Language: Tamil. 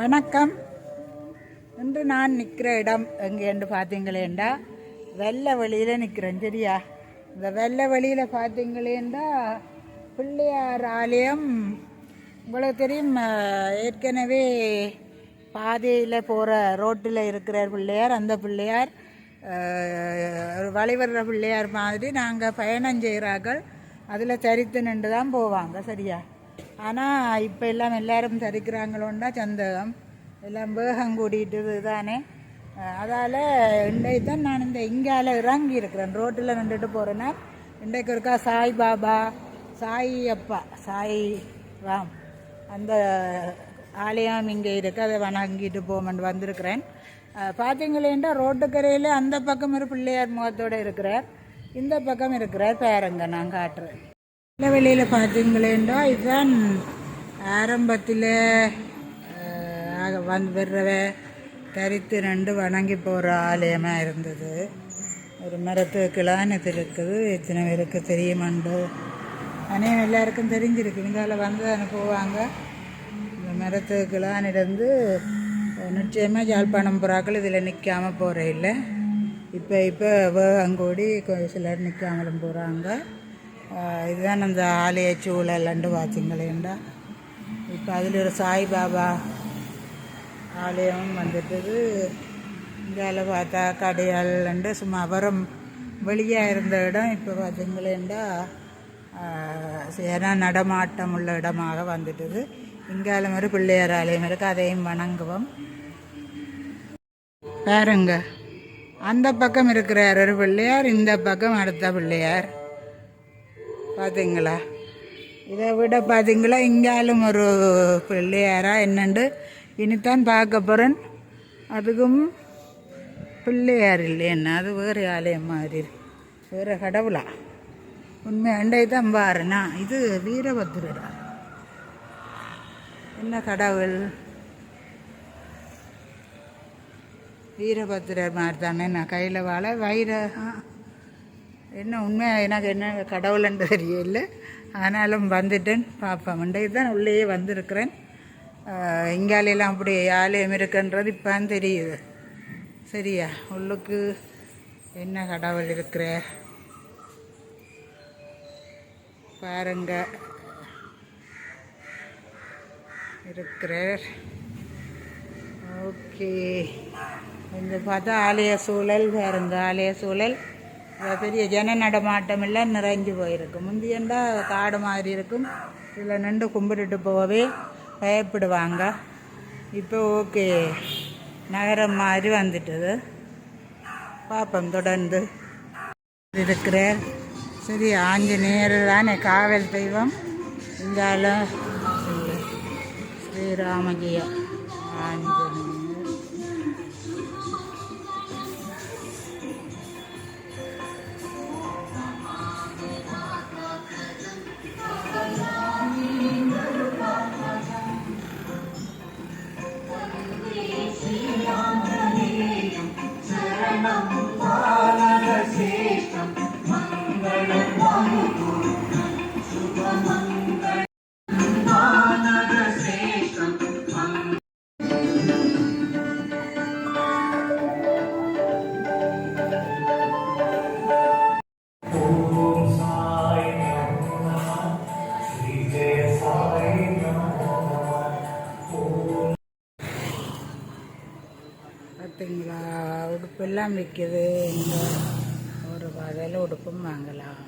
வணக்கம். இன்று நான் நிற்கிற இடம் எங்கேன்னு பார்த்தீங்களேண்டா வெள்ளை வழியில் நிற்கிறேன் சரியா? இந்த வெள்ளை வழியில் பார்த்தீங்களேண்டா பிள்ளையார் ஆலயம் உங்களுக்கு தெரியும் ஏற்கனவே பாதையில் போகிற ரோட்டில் இருக்கிற பிள்ளையார் அந்த பிள்ளையார் ஒரு வழிவர்ற பிள்ளையார் மாதிரி நாங்கள் பயணம் செய்கிறார்கள். அதில் தரித்து நின்று தான் போவாங்க சரியா? ஆனால் இப்போ எல்லாம் எல்லாரும் தரிக்கிறாங்களோன்னா சந்தகம். எல்லாம் வேகம் கூடிட்டு தானே அதால் இன்றைக்கு தான் நான் இந்த இங்கால இறங்கி இருக்கிறேன். ரோட்டில் நின்றுட்டு போகிறேன்னா இன்றைக்கு இருக்கா சாய் பாபா சாய் அப்பா சாய் ராம் அந்த ஆலயம் இங்கே இருக்குது அதை வணங்கிட்டு போமெண்ட் வந்திருக்கிறேன். பார்த்தீங்களேன்டா ரோட்டுக்கரையில் அந்த பக்கம் ஒரு பிள்ளையார் முகத்தோடு இருக்கிறார். இந்த பக்கம் இருக்கிறார் பேரங்க நான் காட்டுறேன். நல்ல வெளியில் பார்த்தீங்களேண்டா இதுதான் ஆரம்பத்தில் வந்து வர்றவ தரித்து ரெண்டு வணங்கி போகிற ஆலயமாக இருந்தது. ஒரு மரத்து கிளானத்து இருக்குது எத்தனை பேருக்கு தெரியுமாண்டோ. அநேகம் எல்லாருக்கும் தெரிஞ்சிருக்கு. இங்கால வந்து அனுப்புவாங்க இந்த மரத்து கிளானிலேருந்து நிச்சயமாக ஜாழ்ப்பாணம் புறாக்கள் இதில் நிற்காமல் போகிற இல்லை. இப்போ இப்போ வேகங்கோடி சிலர் நிற்காமலும் போகிறாங்க இதுதான் அந்த ஆலய சூழலண்டு பார்த்தீங்களேண்டா இப்போ அதில் ஒரு சாய்பாபா ஆலயம் வந்துட்டது. இங்கால பார்த்தா கடையாளண்டு சும்மா அப்புறம் வெளியாக இருந்த இடம். இப்போ பார்த்தீங்களேண்டா ஏன்னா நடமாட்டம் உள்ள இடமாக வந்துட்டது. இங்கால மாதிரி பிள்ளையார் ஆலயம் இருக்குது அதையும் வணங்குவோம். பாருங்க. அந்த பக்கம் இருக்கிறார் ஒரு பிள்ளையார் இந்த பக்கம் அடுத்த பிள்ளையார். பார்த்தீங்களா இதை விட பார்த்தீங்களா இங்காலும் ஒரு பிள்ளையாரா என்னண்டு? இனித்தான் பார்க்க போகிறேன் அதுக்கும் பிள்ளையார் இல்லைன்னா அது வேறு ஆலயம் மாதிரி வேறு கடவுளா? உண்மை அண்டை தான் பாருனா இது வீரபத்ரடா. என்ன கடவுள்? வீரபத்ரர் மாதிரி தானே நான் கையில் வாழ வைர என்ன உண்மையாக எனக்கு என்ன கடவுள்னு தெரியல ஆனாலும் வந்துட்டேன் பார்ப்பேன் இன்றைக்கு தான் உள்ளேயே வந்திருக்கிறேன். இங்காலையெல்லாம் அப்படி ஆலயம் இருக்குன்றது இப்போ தெரியுது. சரியா? உள்ளுக்கு என்ன கடவுள் இருக்கிற? பாருங்க. இருக்கிறார். ஓகே. இந்த பார்த்தா ஆலய சூழல் பாருங்க ஆலய சூழல். பெரிய ஜன நடமாட்டம் எல்லாம் நிறைஞ்சு போயிருக்கும் முந்தியண்டா காடு மாதிரி இருக்கும். இதில் நின்று கும்பிட்டுட்டு போகவே பயப்படுவாங்க. இப்போ ஓகே. நகரம் மாதிரி வந்துட்டது. பார்ப்போம் தொடர்ந்து. இருக்கிற சரி ஆஞ்சநேயர் தானே காவல் தெய்வம். இருந்தாலும் ஸ்ரீராமஜெய ஆஞ்சநேயர். பார்த்தீங்களா உடுப்பெல்லாம் விற்கிது. ஒரு வகையில் உடுப்பும் வாங்கலாம்.